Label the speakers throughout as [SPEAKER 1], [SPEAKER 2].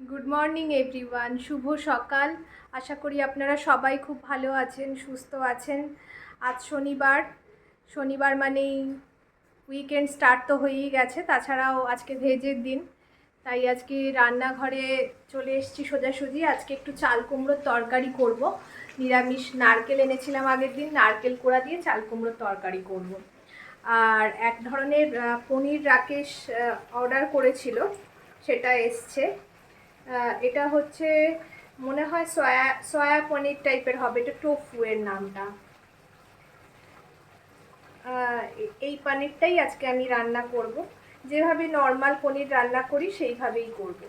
[SPEAKER 1] Good morning everyone শুভ সকাল। আশা করি আপনারা সবাই খুব ভালো আছেন, সুস্থ আছেন। আজ শনিবার। শনিবার মানেই উইকেন্ড স্টার্ট তো হয়েই গেছে, তাছাড়াও আজকে ভেজের দিন। তাই আজকে রান্নাঘরে চলে এসেছি সোজাসুজি। আজকে একটু চাল কুমড়োর তরকারি করব। নিরামিষ নারকেল এনেছিলাম আগের দিন, নারকেল কোড়া দিয়ে চাল কুমড়োর তরকারি করব। আর এক ধরনের পনির রাকেশ অর্ডার করেছিল, সেটা এসছে। এটা হচ্ছে, মনে হয় সয়া সয়া পনির টাইপের হবে, এটা টোফু এর নামটা এই পনিরটাই আজকে আমি রান্না করব। যেভাবে নর্মাল পনির রান্না করি, সেইভাবেই করব।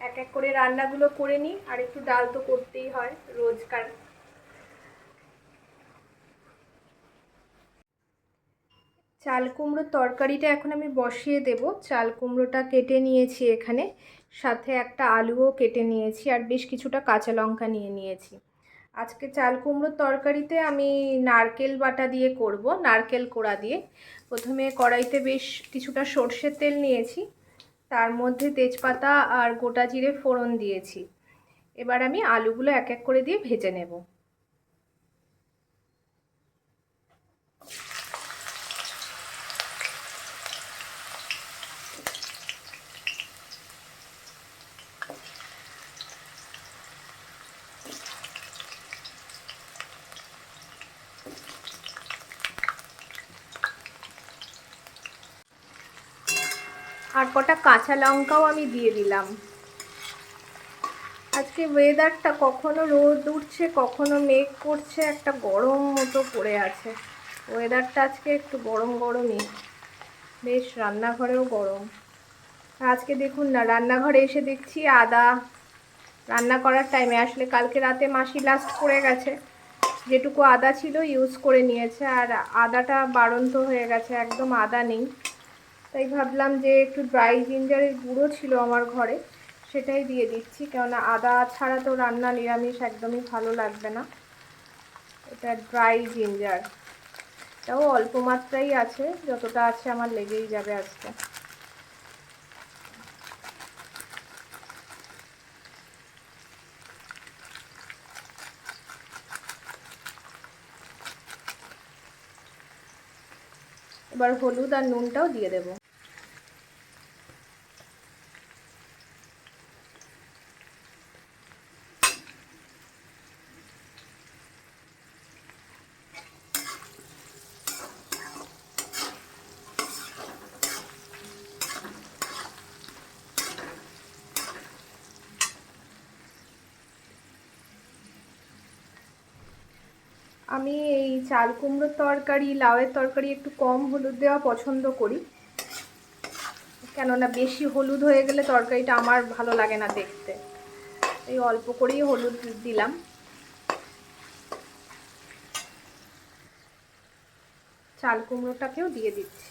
[SPEAKER 1] এক এক করে রান্নাগুলো করে নিই, আর একটু ডাল তো করতেই হয়, রোজকার চাল কুমড়োর তরকারিটা এখন আমি বসিয়ে দেব। চাল কুমড়োটা কেটে নিয়েছি এখানে। সাথে একটা আলুও কেটে নিয়েছি আর বেশ কিছুটা কাঁচা লঙ্কা নিয়ে নিয়েছি। আজকে চাল কুমড়োর তরকারিতে আমি নারকেল বাটা দিয়ে করব, নারকেল কোড়া দিয়ে। প্রথমে কড়াইতে বেশ কিছুটা সর্ষের তেল নিয়েছি। তার মধ্যে তেজপাতা আর গোটা জিরে ফোড়ন দিয়েছি। এবার আমি আলুগুলো এক এক করে দিয়ে ভেজে নেব। আর কটা কাঁচা লঙ্কাও আমি দিয়ে দিলাম। আজকে ওয়েদারটা কখনো রোদ উঠছে, কখনো মেঘ করছে, একটা গরম মতো পড়ে আছে। ওয়েদারটা আজকে একটু গরম গরমই। বেশ, রান্নাঘরেও গরম। আজকে দেখুন না, রান্নাঘরে এসে দেখছি আদা রান্না করার টাইমে আসলে কালকে রাতে মাসি লাস্ট করে গেছে। যেটুকু আদা ছিল ইউজ করে নিয়েছে, আর আদাটা বাড়ন্ত হয়ে গেছে, একদম আদা নেই। তাই ভাবলাম যে একটু ড্রাই জিঞ্জারের গুঁড়ো ছিল আমার ঘরে, সেটাই দিয়ে দিচ্ছি। কেননা আদা ছাড়া তো রান্না নিরামিষ একদমই ভালো লাগবে না। এটা ড্রাই জিঞ্জার এটাও অল্প মাত্রাই আছে, যতটা আছে আমার লেগেই যাবে আজকে। এবার হলুদ আর নুনটাও দিয়ে দেবো। আমি এই চাল কুমড়োর তরকারি, লাউয়ের তরকারি একটু কম হলুদ দেওয়া পছন্দ করি। কেননা বেশি হলুদ হয়ে গেলে তরকারিটা আমার ভালো লাগে না দেখতে। এই অল্প করেই হলুদ দিলাম। চাল কুমড়োটাকেও দিয়ে দিচ্ছি।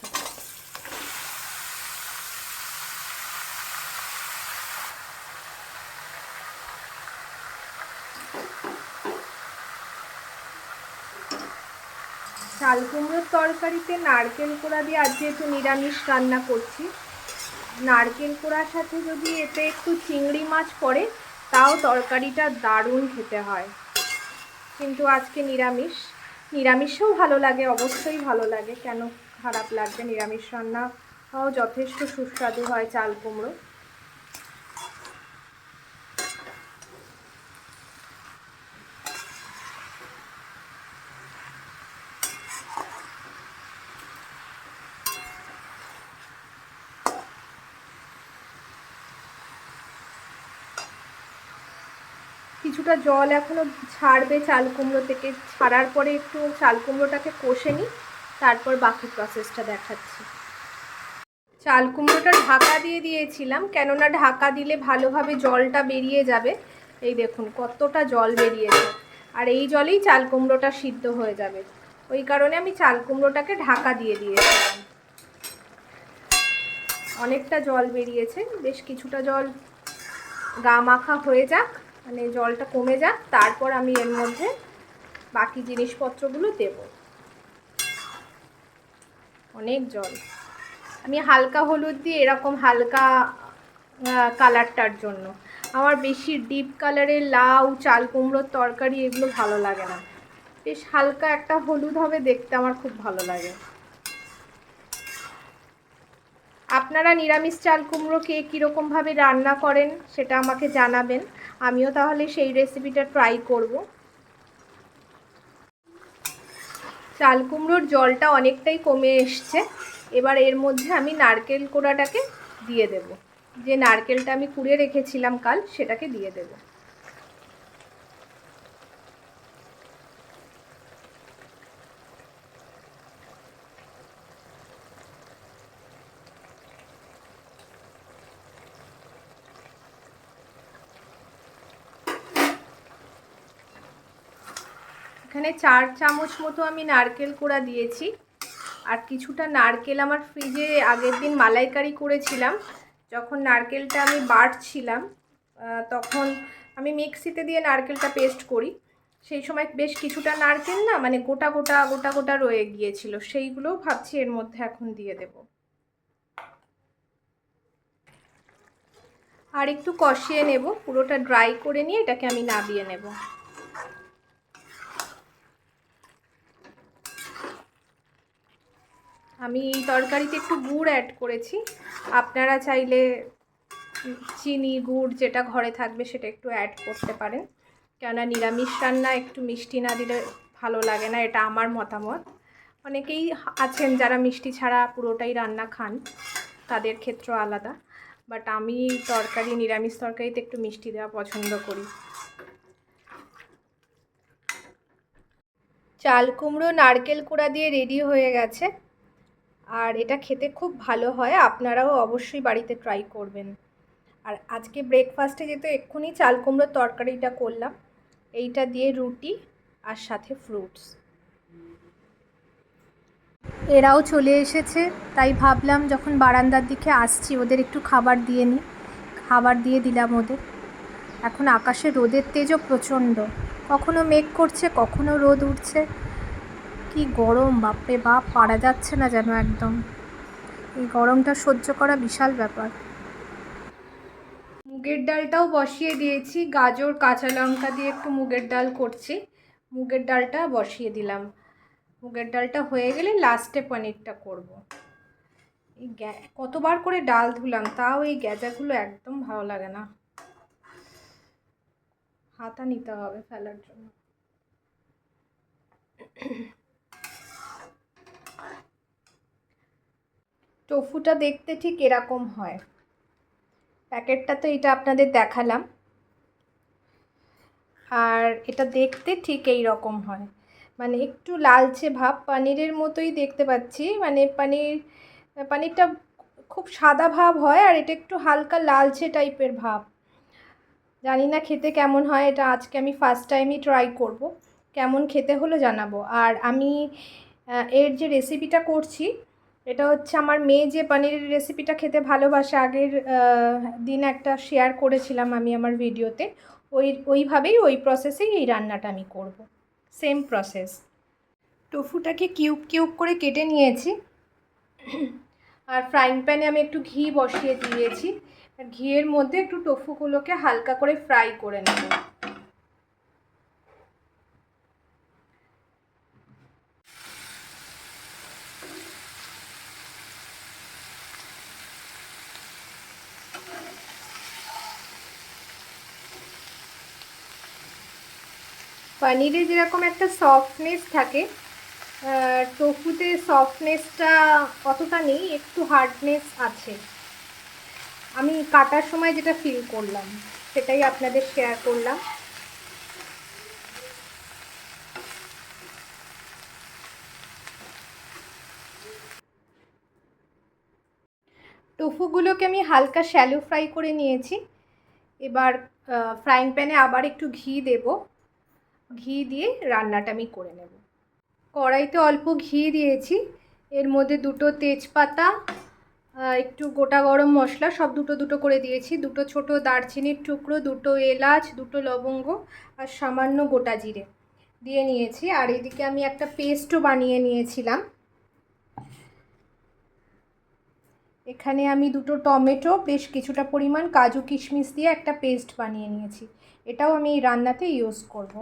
[SPEAKER 1] চাল কুমড়োর তরকারিতে নারকেল কোড়া দিয়ে আজ যেহেতু নিরামিষ রান্না করছি। নারকেল কোড়ার সাথে যদি এতে একটু চিংড়ি মাছ পড়ে, তাও তরকারিটা দারুণ খেতে হয়। কিন্তু আজকে নিরামিষ। নিরামিষেও ভালো লাগে, অবশ্যই ভালো লাগে। কেন খারাপ লাগবে? নিরামিষ রান্নাও যথেষ্ট সুস্বাদু হয় চাল কুমড়ো কিছুটা জল এখনও ছাড়বে চাল কুমড়ো থেকে। ছাড়ার পরে একটু চাল কুমড়োটাকে কষে নিই, তারপর বাকি প্রসেসটা দেখাচ্ছি। চাল কুমড়োটা ঢাকা দিয়ে দিয়েছিলাম, কেননা ঢাকা দিলে ভালোভাবে জলটা বেরিয়ে যাবে। এই দেখুন, কতটা জল বেরিয়েছে। আর এই জলেই চাল কুমড়োটা সিদ্ধ হয়ে যাবে। ওই কারণে আমি চাল কুমড়োটাকে ঢাকা দিয়ে দিয়েছিলাম। অনেকটা জল বেরিয়েছে, বেশ কিছুটা জল গা মাখা হয়ে যাক। মানে জলটা কমে যাক, তারপর আমি এর মধ্যে বাকি জিনিসপত্রগুলো দেব। অনেক জল। আমি হালকা হলুদ দিয়ে এরকম হালকা কালারটার জন্য। আমার বেশি ডিপ কালারের লাউ, চাল কুমড়োর তরকারি, এগুলো ভালো লাগে না। বেশ হালকা একটা হলুদ হবে, দেখতে আমার খুব ভালো লাগে। আপনারা নিরামিষ চাল কুমড়ো কে কীরকমভাবে রান্না করেন সেটা আমাকে জানাবেন। আমিও তাহলে সেই রেসিপিটা ট্রাই করব। চাল কুমড়োর জলটা অনেকটাই কমে এসছে। এবার এর মধ্যে আমি নারকেল কোড়াটাকে দিয়ে দেব। যে নারকেলটা আমি কুড়ে রেখেছিলাম কাল, সেটাকে দিয়ে দেবো। এখানে চার চামচ মতো আমি নারকেল কোড়া দিয়েছি। আর কিছুটা নারকেল আমার ফ্রিজে আগের দিন মালাইকারি করেছিলাম। যখন নারকেলটা আমি বাটছিলাম তখন আমি মিক্সিতে দিয়ে নারকেলটা পেস্ট করি। সেই সময় বেশ কিছুটা নারকেল না মানে গোটা গোটা গোটা গোটা রয়ে গিয়েছিল। সেইগুলোও ভাবছি এর মধ্যে এখন দিয়ে দেব। আর একটু কষিয়ে নেব, পুরোটা ড্রাই করে নিয়ে এটাকে আমি নাবিয়ে নেব। আমি এই তরকারিতে একটু গুড় অ্যাড করেছি। আপনারা চাইলে চিনি, গুড় যেটা ঘরে থাকবে সেটা একটু অ্যাড করতে পারেন। কেননা নিরামিষ রান্না একটু মিষ্টি না দিলে ভালো লাগে না, এটা আমার মতামত। অনেকেই আছেন যারা মিষ্টি ছাড়া পুরোটাই রান্না খান, তাদের ক্ষেত্র আলাদা। বাট আমি তরকারি, নিরামিষ তরকারিতে একটু মিষ্টি দেওয়া পছন্দ করি। চাল কুমড়ো, নারকেল কুড়া দিয়ে রেডি হয়ে গেছে। আর এটা খেতে খুব ভালো হয়, আপনারাও অবশ্যই বাড়িতে ট্রাই করবেন। আর আজকে ব্রেকফাস্টে যেহেতু এক্ষুনি চাল কুমড়োর তরকারিটা করলাম, এইটা দিয়ে রুটি আর সাথে ফ্রুটস এরাও চলে এসেছে, তাই ভাবলাম যখন বারান্দার দিকে আসছি ওদের একটু খাবার দিয়ে নিই, খাবার দিয়ে দিলাম ওদের। এখন আকাশে রোদের তেজও প্রচণ্ড, কখনো মেঘ করছে, কখনো রোদ উঠছে। কি গরম, বাপরে বাপ, পারা যাচ্ছে না যেন একদম। এই গরমটা সহ্য করা বিশাল ব্যাপার। মুগের ডালটাও বসিয়ে দিয়েছি। গাজর, কাঁচা লঙ্কা দিয়ে একটু মুগের ডাল করছি। মুগের ডালটা বসিয়ে দিলাম। মুগের ডালটা হয়ে গেলে লাস্টে পনিরটা করব। এই কতবার করে ডাল ধুলাম, তাও এই গ্যাজাগুলো একদম ভালো লাগে না। হাতা নিতে হবে ফেলার জন্য। টোফুটা দেখতে ঠিক এরকম হয়। প্যাকেটটা তো এটা আপনাদের দেখালাম। আর এটা দেখতে ঠিক এই রকম হয়। মানে একটু লালচে ভাব, পানিরের মতোই দেখতে পাচ্ছি। মানে পানির, পানিরটা খুব সাদা ভাব হয় আর এটা একটু হালকা লালচে টাইপের ভাব। জানি না খেতে কেমন হয়, এটা আজকে আমি ফার্স্ট টাইমই ট্রাই করব। কেমন খেতে হলো জানাব। আর আমি এর যে রেসিপিটা করছি এটা হচ্ছে আমার মেয়ে যে পনিরের রেসিপিটা খেতে ভালোবাসে, আগের দিন একটা শেয়ার করেছিলাম আমি আমার ভিডিওতে ওই, ওইভাবেই, ওই প্রসেসেই এই রান্নাটা আমি করব। সেম প্রসেস টোফুটাকে কিউব কিউব করে কেটে নিয়েছি। আর ফ্রাইং প্যানে আমি একটু ঘি বসিয়ে দিয়েছি। ঘিয়ের মধ্যে একটু টোফুগুলোকে হালকা করে ফ্রাই করে নেব। পনিরে যেরকম একটা সফটনেস থাকে টোফুতে সফটনেসটা অতটা নেই, একটু হার্ডনেস আছে। আমি কাটার সময় যেটা ফিল করলাম, সেটাই আপনাদের শেয়ার করলাম। টোফুগুলোকে আমি হালকা শ্যালো ফ্রাই করে নিয়েছি। এবার ফ্রাইং প্যানে আবার একটু ঘি দেবো। ঘি দিয়ে রান্নাটা আমি করে নেব। কড়াইতে অল্প ঘি দিয়েছি, এর মধ্যে দুটো তেজপাতা একটু গোটা গরম মশলা, সব দুটো দুটো করে দিয়েছি। দুটো ছোট দারচিনির টুকরো, দুটো এলাচ, দুটো লবঙ্গ আর সামান্য গোটা জিরে দিয়ে নিয়েছি। আর এদিকে আমি একটা পেস্টও বানিয়ে নিয়েছিলাম। এখানে আমি দুটো টমেটো, বেশ কিছুটা পরিমাণ কাজু কিশমিশ দিয়ে একটা পেস্ট বানিয়ে নিয়েছি। এটাও আমি রান্নাতে ইউজ করব।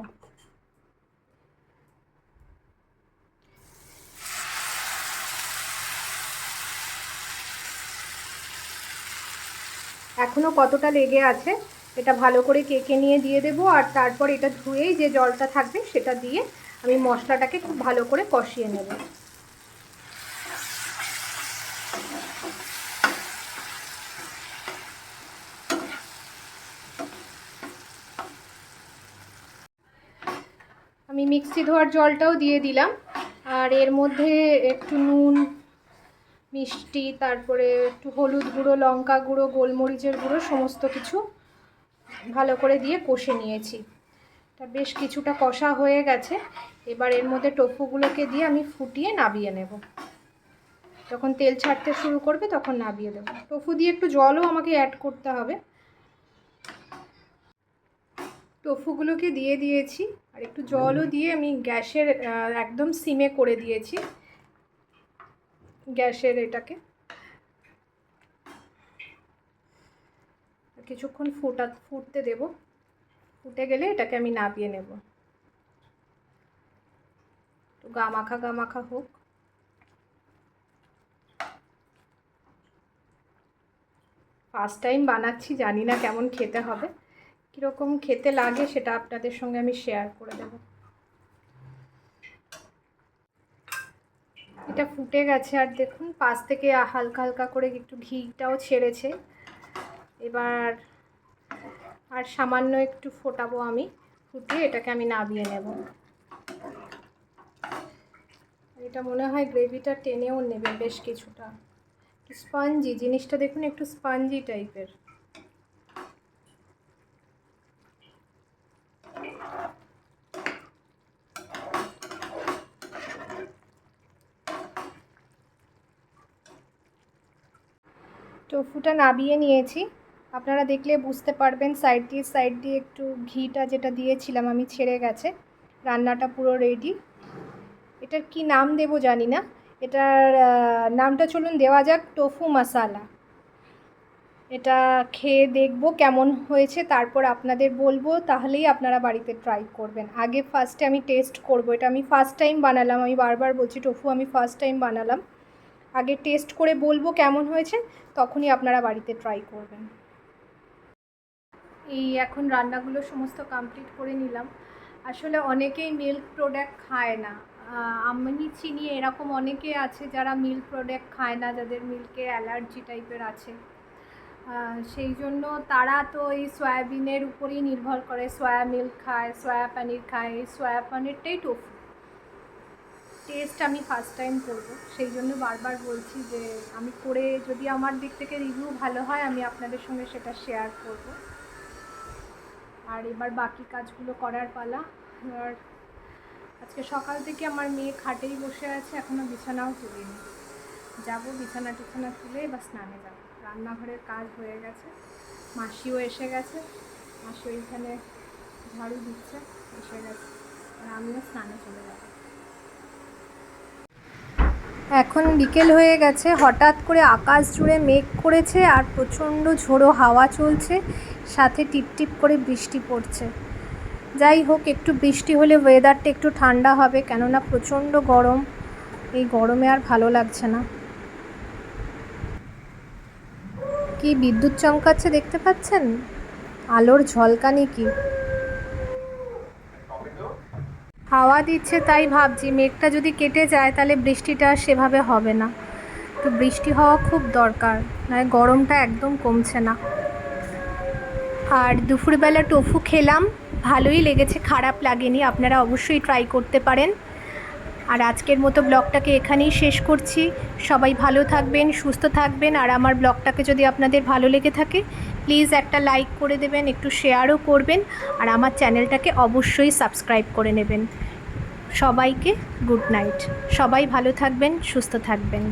[SPEAKER 1] এখনও কতটা লেগে আছে, এটা ভালো করে কেকে নিয়ে দিয়ে দেবো আর তারপর এটা ধুয়েই যে জলটা থাকবে সেটা দিয়ে আমি মশলাটাকে খুব ভালো করে কষিয়ে নেব। আমি মিক্সি ধোয়ার জলটাও দিয়ে দিলাম, আর এর মধ্যে একটু নুন মিষ্টি, তারপরে একটু হলুদ গুঁড়ো, লঙ্কা গুঁড়ো, গোলমরিচের গুঁড়ো, সমস্ত কিছু ভালো করে দিয়ে কষে নিয়েছি। তা বেশ কিছুটা কষা হয়ে গেছে। এবার এর মধ্যে টোফুগুলোকে দিয়ে আমি ফুটিয়ে নাবিয়ে নেব। যখন তেল ছাড়তে শুরু করবে তখন নাবিয়ে দেবো। টোফু দিয়ে একটু জলও আমাকে অ্যাড করতে হবে। টোফুগুলোকে দিয়ে দিয়েছি। আর একটু জলও দিয়ে আমি গ্যাসের একদম সিমে করে দিয়েছি। গ্যাসের এটাকে। কিছুক্ষণ ফুটা, ফুটতে দেব। ফুটে গেলে এটাকে আমি নাবিয়ে নেব। তো গামাখা গামাখা হোক। ফার্স্ট টাইম বানাচ্ছি, জানি না কেমন খেতে হবে। কীরকম খেতে লাগে সেটা আপনাদের সঙ্গে আমি শেয়ার করে দেব। এটা ফুটে গেছে আর দেখুন, পাশ থেকে হালকা হালকা করে একটু ঘিটাও ছেড়েছে। এবার আর সামান্য একটু ফোটাবো আমি, ফুটিয়ে এটাকে আমি নাবিয়ে নেব। এটা মনে হয় গ্রেভিটা টেনেও নেবে বেশ কিছুটা। স্পঞ্জি, জিনিসটা দেখুন একটু স্পঞ্জি টাইপের টোফুটা নাবিয়ে নিয়েছি। আপনারা দেখলে বুঝতে পারবেন সাইড দিয়ে সাইড দিয়ে একটু ঘিটা যেটা দিয়েছিলাম আমি ছেড়ে গেছে। রান্নাটা পুরো রেডি এটার কি নাম দেব জানি না। এটার নামটা চলুন দেওয়া যাক, টোফু মশালা এটা খেয়ে দেখব কেমন হয়েছে, তারপর আপনাদের বলব, তাহলেই আপনারা বাড়িতে ট্রাই করবেন। আগে ফার্স্টে আমি টেস্ট করব। এটা আমি ফার্স্ট টাইম বানালাম, আমি বারবার বলছি, টোফু, আমি ফার্স্ট টাইম বানালাম। আগে টেস্ট করে বলব কেমন হয়েছে, তখনই আপনারা বাড়িতে ট্রাই করবেন। এই এখন রান্নাগুলো সমস্ত কমপ্লিট করে নিলাম। আসলে অনেকেই মিল্ক প্রোডাক্ট খায় না। আমি চিনি, এরকম অনেকে আছে যারা মিল্ক প্রোডাক্ট খায় না, যাদের মিল্কে অ্যালার্জি টাইপের আছে। সেই জন্য তারা তো এই সয়াবিনের উপরেই নির্ভর করে। সয়া মিল্ক খায় সয়া পানির খায়, এই সয়া পনিরটাই টোফু টেস্ট আমি ফার্স্ট টাইম করব। সেই জন্য বারবার বলছি যে, আমি করে যদি আমার দিক থেকে রিভিউ ভালো হয়, আমি আপনাদের সঙ্গে সেটা শেয়ার করব। আর এবার বাকি কাজগুলো করার পালা। আর আজকে সকাল থেকে আমার মেয়ে খাটেই বসে আছে এখনও বিছানাও তুলিনি। যাব বিছানা টিছানা তুলে এবার স্নানে যাব। রান্নাঘরের কাজ হয়ে গেছে। মাসিও এসে গেছে। মাসি ওইখানে ঝাড়ু দিচ্ছে, এসে গেছে। আর আমিও স্নানে চলে যাব। এখন বিকেল হয়ে গেছে, হঠাৎ করে আকাশ জুড়ে মেঘ করেছে আর প্রচণ্ড ঝোড়ো হাওয়া চলছে, সাথে টিপটিপ করে বৃষ্টি পড়ছে। যাই হোক, একটু বৃষ্টি হলে ওয়েদারটা একটু ঠান্ডা হবে, কেননা প্রচণ্ড গরম। এই গরমে আর ভালো লাগছে না। কি বিদ্যুৎ চমকাচ্ছে দেখতে পাচ্ছেন? আলোর ঝলকানি কি? হাওয়া দিচ্ছে তাই ভাবছি, মেঘটা যদি কেটে যায় তাহলে বৃষ্টিটা সেভাবে হবে না। তো বৃষ্টি হওয়া খুব দরকার, নয় গরমটা একদম কমছে না। আর দুপুরবেলা টোফু খেলাম, ভালোই লেগেছে, খারাপ লাগেনি, আপনারা অবশ্যই ট্রাই করতে পারেন। আর আজকের মতো ব্লগটাকে এখানেই শেষ করছি। সবাই ভালো থাকবেন, সুস্থ থাকবেন, আর আমার ব্লগটাকে যদি আপনাদের ভালো লেগে থাকে প্লিজ একটা লাইক করে দেবেন, একটু শেয়ারও করবেন, আর আমার চ্যানেলটাকে অবশ্যই সাবস্ক্রাইব করে নেবেন। সবাইকে গুড নাইট সবাই ভালো থাকবেন, সুস্থ থাকবেন।